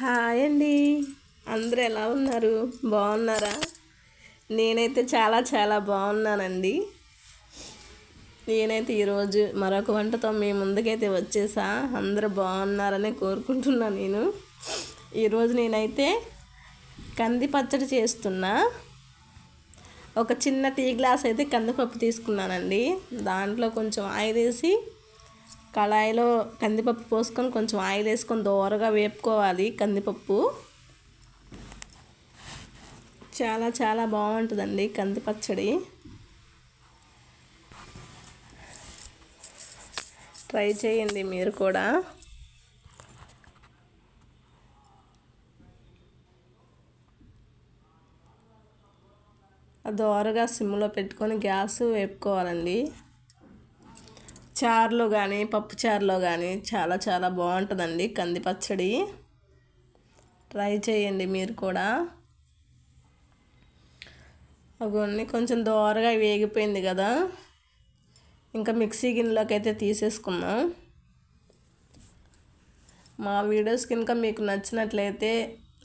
Hi అండి. అందరూ ఎలా ఉన్నారు? బాగున్నారా? నేనైతే చాలా చాలా బాగున్నానండి. నేనైతే ఈరోజు మరొక వంటతో మీ ముందుకైతే వచ్చేసా. అందరూ బాగున్నారని కోరుకుంటున్నాను నేను. ఈరోజు నేనైతే కంది పచ్చడి చేస్తున్నా. ఒక చిన్న టీ గ్లాస్ అయితే కందిపప్పు తీసుకున్నానండి. దాంట్లో కొంచెం ఆయిల్ వేసి కళాయిలో కందిపప్పు పోసుకొని కొంచెం ఆయిల్ వేసుకొని దోరగా వేపుకోవాలి కందిపప్పు. చాలా చాలా బాగుంటుందండి కంది పచ్చడి ట్రై చేయండి మీరు కూడా. దోరగా సిమ్లో పెట్టుకొని గ్యాస్ వేపుకోవాలండి. చారులో కానీ పప్పు చారులో కానీ చాలా చాలా బాగుంటుందండి కంది పచ్చడి. ట్రై చేయండి మీరు కూడా. అవన్నీ కొంచెం దోరగా వేగిపోయింది కదా. ఇంకా మిక్సీ గిన్నెలోకి అయితే తీసేసుకున్నాం మా వీడియోస్ కనుక మీకు నచ్చినట్లయితే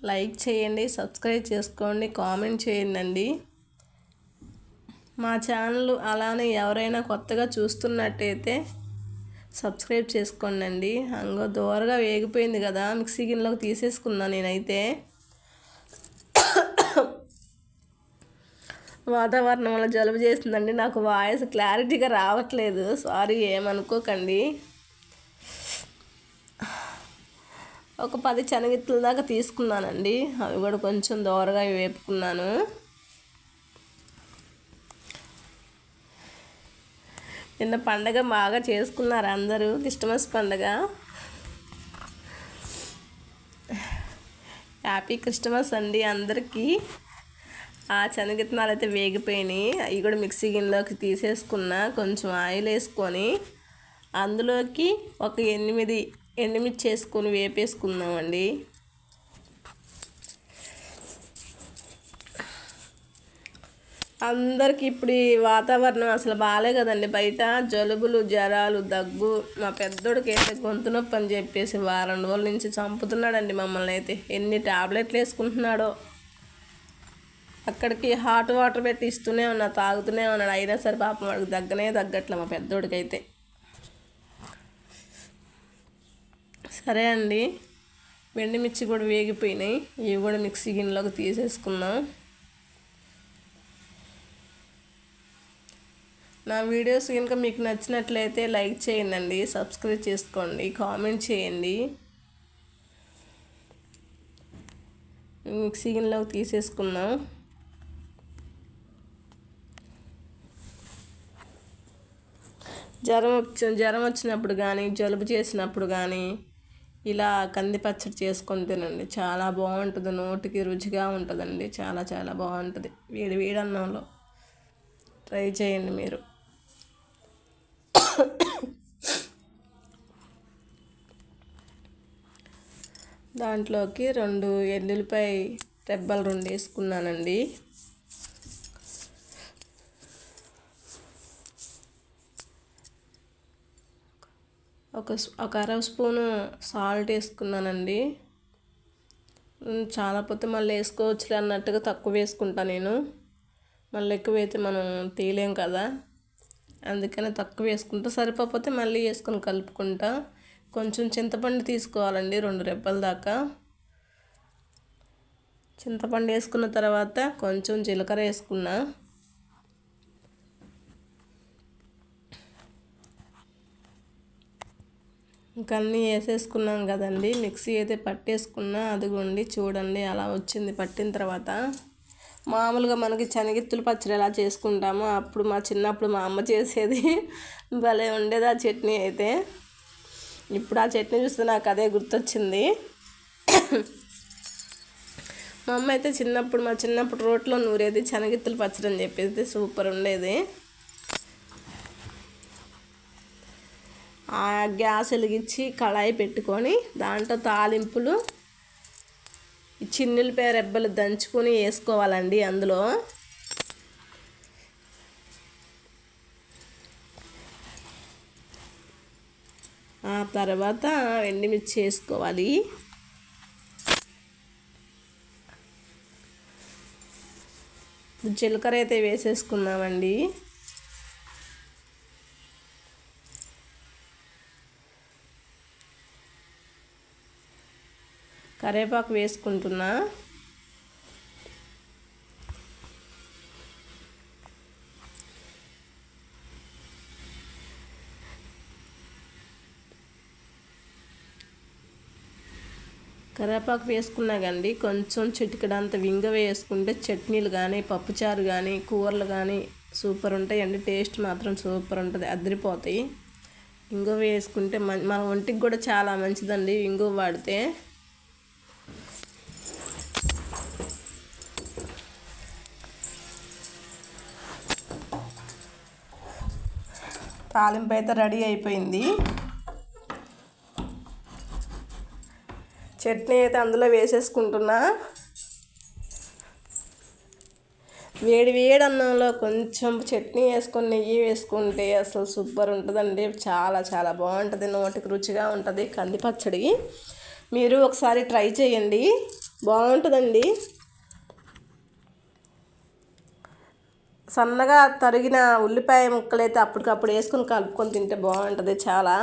లైక్ చేయండి సబ్స్క్రైబ్ చేసుకోండి కామెంట్ చేయండి మా ఛానల్ అలానే ఎవరైనా కొత్తగా చూస్తున్నట్టయితే సబ్స్క్రైబ్ చేసుకోండి అండి అంగో దూరగా వేగిపోయింది కదా మిక్సీ గిన్నెలోకి తీసేసుకున్నా నేనైతే. వాతావరణం వల్ల జలుబు చేస్తుందండి. నాకు వాయిస్ క్లారిటీగా రావట్లేదు. సారీ ఏమనుకోకండి. ఒక పది శనగిత్తుల దాకా తీసుకున్నానండి. అవి కూడా కొంచెం దోరగా వేపుకున్నాను. నిన్న పండగ బాగా చేసుకున్నారు అందరూ. క్రిస్టమస్ పండగ. హ్యాపీ క్రిస్టమస్ అండి అందరికీ. ఆ శనగిత్తనాలు అయితే వేగిపోయినాయి. అవి కూడా మిక్సీ గిన్నెలోకి తీసేసుకున్న కొంచెం ఆయిల్ వేసుకొని అందులోకి ఒక ఎనిమిది ఎండుమిర్చి వేసుకొని వేపేసుకుందామండి. అందరికి ఇప్పుడు ఈ వాతావరణం అసలు బాగాలే కదండి. బయట జలుబులు జ్వరాలు దగ్గు మా పెద్దోడికి అయితే గొంతు నొప్పి అని చెప్పేసి వారం రోజుల నుంచి చంపుతున్నాడండి మమ్మల్ని అయితే. ఎన్ని టాబ్లెట్లు వేసుకుంటున్నాడో. అక్కడికి హాట్ వాటర్ పెట్టి ఇస్తూనే ఉన్నా తాగుతూనే ఉన్నాడు. అయినా సరే పాపం వాడికి దగ్గనే తగ్గట్లే మా పెద్దోడికైతే సరే అండి. మిర్చి కూడా వేగిపోయినాయి. ఇవి కూడా మిక్సీ గిన్నెలోకి తీసేసుకున్నాం నా వీడియోస్ కనుక మీకు నచ్చినట్లయితే లైక్ చేయండి సబ్స్క్రైబ్ చేసుకోండి కామెంట్ చేయండి. మిక్సీ గిన్నెలోకి తీసేసుకుందాం. జ్వరం వచ్చి జ్వరం వచ్చినప్పుడు కానీ జలుబు చేసినప్పుడు కానీ ఇలా కంది పచ్చడి చేసుకొని తినండి. చాలా బాగుంటుంది. నోటికి రుచిగా ఉంటుందండి. చాలా చాలా బాగుంటుంది. వేడి వేడి అన్నంలో. ట్రై చేయండి మీరు. దాంట్లోకి రెండు ఎల్లుల్లిపాయ రెబ్బలు రెండు వేసుకున్నానండి. ఒక ఒక అర స్పూను సాల్ట్ వేసుకున్నానండి. చాలా పోతే మళ్ళీ వేసుకోవచ్చులే అన్నట్టుగా తక్కువ వేసుకుంటాను నేను. మళ్ళీ ఎక్కువ అయితే మనం తీయలేం కదా. అందుకని తక్కువ వేసుకుంటా. సరిపోతే మళ్ళీ వేసుకొని కలుపుకుంటా. కొంచెం చింతపండు తీసుకోవాలండి రెండు రెప్పల దాకా. చింతపండు వేసుకున్న తర్వాత కొంచెం జీలకర్ర వేసుకున్నా. ఇంకా అన్నీ వేసేసుకున్నాం కదండి. మిక్సీ అయితే పట్టేసుకున్నా. అదిగోండి చూడండి అలా వచ్చింది పట్టిన తర్వాత. మామూలుగా మనకి శనగిత్తులు పచ్చడి ఎలా చేసుకుంటామో అప్పుడు మా చిన్నప్పుడు మా అమ్మ చేసేది. భలే ఉండేది ఆ చట్నీ అయితే. ఇప్పుడు ఆ చట్నీ చూస్తే నాకు అదే గుర్తొచ్చింది. మా అమ్మ అయితే చిన్నప్పుడు మా చిన్నప్పుడు రోట్లో నూరేది శనగిత్తులు పచ్చడి అని చెప్పేది సూపర్ ఉండేది. ఆ గ్యాస్ వెలిగించి కళాయి పెట్టుకొని దాంట్లో తాలింపులు చిన్నులపాయ రెబ్బలు దంచుకొని వేసుకోవాలండి అందులో. ఆ తర్వాత ఎండుమిర్చి వేసుకోవాలి. జీలకర్ర అయితే వేసేసుకున్నామండి. కరేపాకు వేసుకుంటున్నా. కరివేపాకు వేసుకున్నా కండి కొంచెం చిటికడంత వింగ వేసుకుంటే చట్నీలు కానీ పప్పుచారు కానీ కూరలు కానీ సూపర్ ఉంటాయండి టేస్ట్ మాత్రం సూపర్ ఉంటుంది అదిరిపోతాయి. ఇంగువ వేసుకుంటే మన ఒంటికి కూడా చాలా మంచిదండి ఇంగువ వాడితే. తాలింపు అయితే రెడీ అయిపోయింది. చట్నీ అయితే అందులో వేసేసుకుంటున్నా. వేడి వేడి అన్నంలో కొంచెం చట్నీ వేసుకొని నెయ్యి వేసుకుంటే అసలు సూపర్ ఉంటుందండి. చాలా చాలా బాగుంటుంది. నోటికి రుచిగా ఉంటుంది. కంది పచ్చడి. మీరు ఒకసారి ట్రై చేయండి. బాగుంటుందండి. సన్నగా తరిగిన ఉల్లిపాయ ముక్కలైతే అప్పటికప్పుడు వేసుకొని కలుపుకొని తింటే బాగుంటుంది చాలా.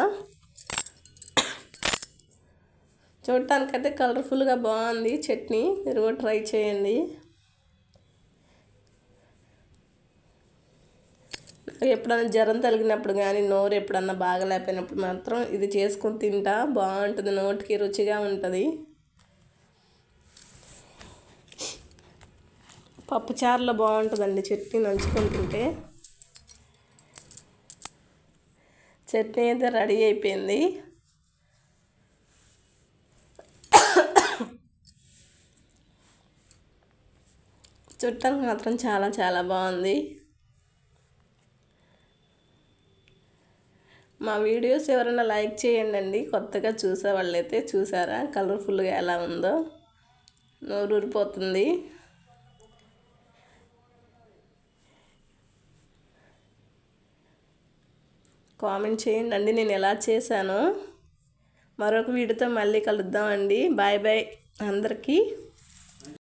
చూడటానికైతే కలర్ఫుల్గా బాగుంది. చట్నీ మీరు కూడా ట్రై చేయండి. ఎప్పుడన్నా జ్వరం తగిలినప్పుడు కానీ నోరు ఎప్పుడన్నా బాగలేకపోయినప్పుడు మాత్రం ఇది చేసుకుని తింటా. బాగుంటుంది. నోటికి రుచిగా ఉంటుంది. పప్పుచారులో బాగుంటుందండి. చట్నీ నంచుకొని తింటే చట్నీ అయితే రెడీ అయిపోయింది. చుట్టానికి మాత్రం చాలా చాలా బాగుంది. మా వీడియోస్ ఎవరైనా లైక్ చేయండి అండి కొత్తగా చూసే వాళ్ళైతే చూసారా? కలర్ఫుల్గా ఎలా ఉందో. నోరూరిపోతుంది. కామెంట్ చేయండి అండి నేను ఎలా చేశాను. మరొక వీడియోతో మళ్ళీ కలుద్దామండి. బాయ్ బాయ్ అందరికీ.